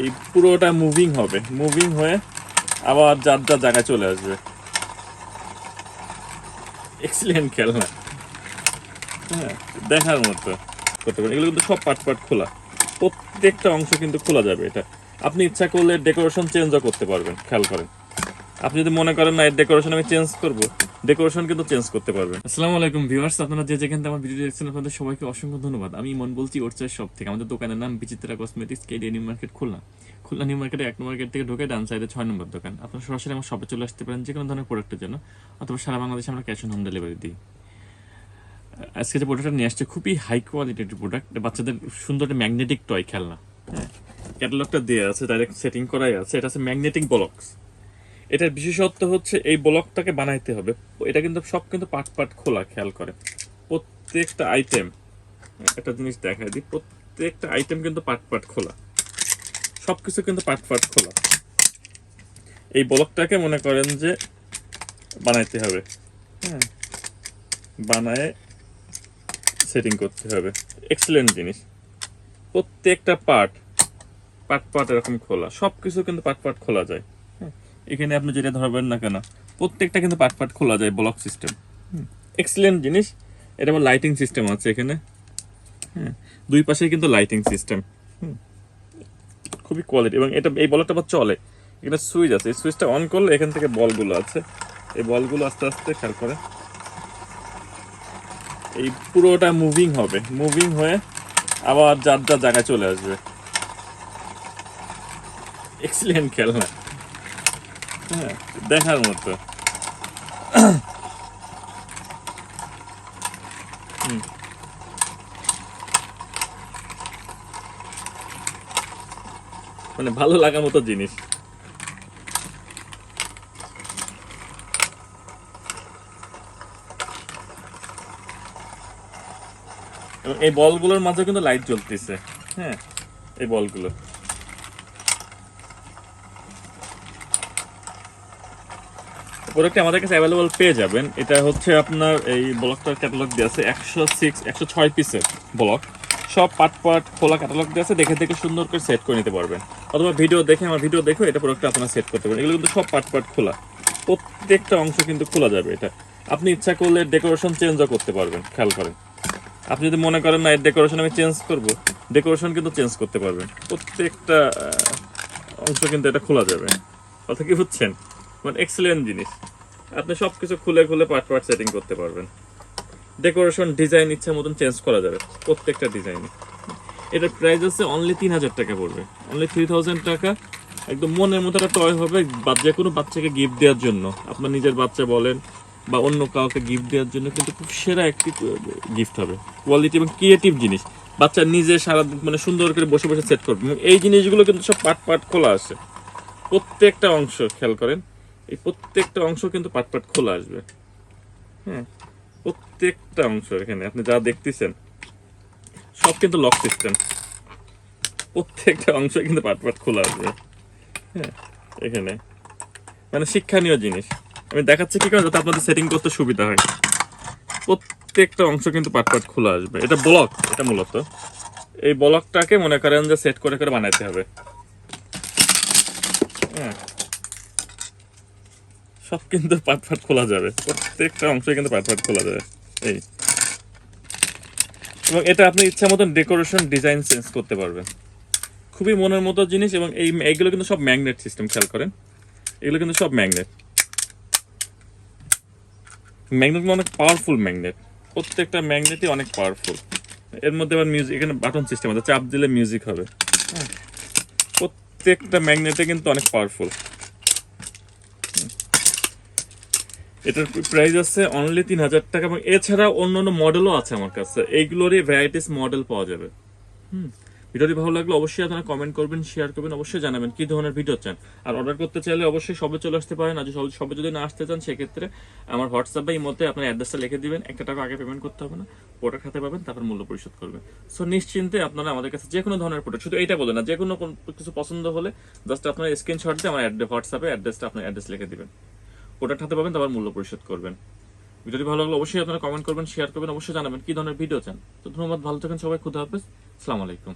এই পুরোটা মুভিং হবে। মুভিং হয়ে আবার যার যার জায়গায় চলে আসবে। এক্সিলেন্ট খেলনা। হ্যাঁ দেখার মতো করতে পারেন। এগুলো কিন্তু সব পার্ট পার্ট খোলা। প্রত্যেকটা অংশ কিন্তু খোলা যাবে এটা। আপনি ইচ্ছা করলে ডেকোরেশন চেঞ্জও করতে পারবেন, খেয়াল করেন। আপনি যদি মনে করেন না, এর ডেকোরেশন আমি চেঞ্জ করব ডেকোরেশন কিন্তু চেঞ্জ করতে পারবেন আসসালামু আলাইকুম ভিউয়ার্স, আপনারা যে যেখান আমার ভিডিও দেখছেন, আপনাদের সবাইকে অসংখ্য ধন্যবাদ। আমি মন বলছি ওরচার শপ থেকে। আমাদের দোকানের নাম Bichitra cosmetics KD new market Khulna. Khulna new মার্কেটে এক নম্বর থেকে ঢোকে ডান সাইডে ছয় নম্বর দোকান। আপনারা সরাসরি আমার শপে চলে আসতে পারেন যে কোনো ধরনের প্রোডাক্টের জন্য, অথবা সারা বাংলাদেশে আমরা ক্যাশ অন হোম ডেলিভারি দিই। আজকে যে প্রোডাক্টটা নিয়ে আসছে, খুবই হাই কোয়ালিটির প্রোডাক্ট বাচ্চাদের সুন্দর একটা ম্যাগনেটিক টয় খেলনা। হ্যাঁ ক্যাটালগটা দেওয়া আছে ডাইরেক্ট সেটিং করাই আছে। এটা আছে ম্যাগনেটিক বলক্স এটার বিশেষত্ব হচ্ছে এই ব্লকটাকে বানাইতে হবে। এটা কিন্তু সব কিন্তু পার্ট পার্ট খোলা খেয়াল করে। প্রত্যেকটা আইটেম একটা জিনিস দেখাই দিই প্রত্যেকটা আইটেম কিন্তু পার্ট পার্ট খোলা। সব কিছু কিন্তু পার্ট পার্ট খোলা। এই ব্লকটাকে মনে করেন যে বানাইতে হবে। হ্যাঁ বানায় সেটিং করতে হবে। এক্সেলেন্ট জিনিস। প্রত্যেকটা পার্ট পার্ট পার্ট এরকম খোলা। সব কিছু কিন্তু পার্ট পার্ট খোলা যায়। হ্যাঁ, এখানে আপনি যেটা ধরবেন না কেন, প্রত্যেকটা কিন্তু পার্ট পার্ট খোলা যায় ব্লক সিস্টেম এক্সেলেন্ট জিনিস। এটা আবার লাইটিং সিস্টেম আছে এখানে। হ্যাঁ দুই পাশেই কিন্তু লাইটিং সিস্টেম খুবই কোয়ালিটি এবং এটা, এই বলটা আবার চলে। এখানে সুইচ আছে। এই সুইচটা অন করলে এখান থেকে বলগুলো আছে। এই বলগুলো আস্তে আস্তে, খেয়াল করে এই পুরোটা মুভিং হবে। মুভিং হয়ে আবার যার যার জায়গায় চলে আসবে। এক্সিলেন্ট খেলনা। হ্যাঁ দেখার মতো। মানে ভালো লাগার মতো জিনিস। এই বলগুলোর মাঝে কিন্তু লাইট জ্বলতেছে। হ্যাঁ এই বলগুলো। প্রোডাক্টটি আমাদের কাছে অ্যাভেলেবল পেয়ে যাবেন। এটা হচ্ছে আপনার এই ব্লকটার ক্যাটালগ দিয়ে আছে একশো সিক্স একশো ছয় পিসের ব্লক সব পার্ট পার্ট খোলা ক্যাটালগ দিয়ে আছে, দেখে দেখে সুন্দর করে সেট করে নিতে পারবেন। অথবা ভিডিও দেখে আমার ভিডিও দেখে এটা প্রোডাক্টটা আপনারা সেট করতে পারবেন এগুলো কিন্তু সব পার্ট পার্ট খোলা। প্রত্যেকটা অংশ কিন্তু খোলা যাবে এটা। আপনি ইচ্ছা করলে ডেকোরেশন চেঞ্জও করতে পারবেন, খেয়াল করেন। আপনি যদি মনে করেন, না, এর ডেকোরেশন আমি চেঞ্জ করব ডেকোরেশন কিন্তু চেঞ্জ করতে পারবেন। প্রত্যেকটা অংশ কিন্তু এটা খোলা যাবে। কথা কি বুঝছেন? মানে এক্সেলেন্ট জিনিস। আপনি সব কিছু খুলে খুলে পার্ট পার্ট সেটিং করতে পারবেন। ডেকোরেশন ডিজাইন ইচ্ছা মতন চেঞ্জ করা যাবে, প্রত্যেকটা ডিজাইনে এটার প্রাইস আছে অনলি তিন হাজার টাকা পড়বে। অনলি থ্রি থাউজেন্ড টাকা। একদম মনের মতো একটা টয় হবে যে কোনো বাচ্চাকে গিফট দেওয়ার জন্য। আপনার নিজের বাচ্চা বলেন, বা অন্য কাউকে গিফট দেওয়ার জন্য কিন্তু খুব সেরা একটি গিফট হবে। কোয়ালিটি এবং ক্রিয়েটিভ জিনিস। বাচ্চা নিজে সারা মানে সুন্দর করে বসে বসে সেট করবে। এই জিনিসগুলো কিন্তু সব পার্ট পার্ট খোলা আছে। প্রত্যেকটা অংশ, খেয়াল করেন। এই প্রত্যেকটা অংশ কিন্তু পার্ট পার্ট খোলা আসবে। হ্যাঁ প্রত্যেকটা অংশ এখানে, আপনি যা দেখতেছেন, সব কিন্তু লক সিস্টেম প্রত্যেকটা অংশ কিন্তু পার্ট পার্ট খোলা আসবে। হ্যাঁ এখানে। মানে শিক্ষণীয় জিনিস। আমি দেখাচ্ছি কি করে, যাতে আপনাদের সেটিং করতে সুবিধা হয়। প্রত্যেকটা অংশ কিন্তু পার্ট পার্ট খোলা আসবে। এটা ব্লক এটা মূলত। এই ব্লকটাকে মনে করেন যে সেট করে করে বানাইতে হবে। হ্যাঁ সব কিন্তু পার্ট পার্ট খোলা যাবে। প্রত্যেকটা অংশ কিন্তু পার্ট পার্ট খোলা যাবে। এই। এবং এটা আপনি ইচ্ছা মতন ডেকোরেশন ডিজাইন চেঞ্জ করতে পারবেন। খুবই মনের মতো জিনিস এবং এই এইগুলো কিন্তু সব ম্যাগনেট সিস্টেম খেয়াল করেন। এগুলো কিন্তু সব ম্যাগনেট ম্যাগনেট অনেক পাওয়ারফুল ম্যাগনেট প্রত্যেকটা ম্যাগনেটই অনেক পাওয়ারফুল এর মধ্যে আবার মিউজিক এখানে বাটন সিস্টেম আছে, চাপ দিলে মিউজিক হবে। হ্যাঁ। প্রত্যেকটা ম্যাগনেটে কিন্তু অনেক পাওয়ারফুল এটার প্রাইস আছে অনলি তিন হাজার টাকা এবং এছাড়া অন্য অন্য মডেলও আছে আমার কাছে। এইগুলোরই ভ্যারাইটিস মডেল পাওয়া যাবে। হুম, ভিডিওটি ভালো লাগলে অবশ্যই আপনারা কমেন্ট করবেন শেয়ার করবেন, অবশ্যই জানাবেন কি ধরনের ভিডিও চান। আর অর্ডার করতে চাইলে অবশ্যই সবে চলে আসতে পারেন। যদি সবে- সবে যদি না আসতে চান, সেক্ষেত্রে আমার হোয়াটসঅ্যাপ বা মধ্যে আপনার অ্যাড্রেসটা লিখে দিবেন। একটা টাকা আগে পেমেন্ট করতে হবে না। প্রোডাক্ট হাতে পাবেন, তারপর মূল্য পরিশোধ করবেন। সো নিশ্চিন্তে আপনারা আমাদের কাছে যে কোনো ধরনের প্রোডাক্ট শুধু এইটা বলে না যে কোনো কিছু পছন্দ হলে জাস্ট আপনার স্ক্রিনশট দিয়ে আমার হোয়াটসঅ্যাপে অ্যাড্রেসটা আপনার অ্যাড্রেস লিখে দিবেন। প্রোডাক্ট হাতে পাবেন, তারপর মূল্য পরিশোধ করবেন। ভিডিওটি ভালো লাগলে অবশ্যই আপনারা কমেন্ট করবেন শেয়ার করবেন, অবশ্যই জানাবেন কি ধরনের ভিডিও চান। তো ধন্যবাদ, ভালো থাকেন সবাই, খুদা হাফেজ আলাইকুম।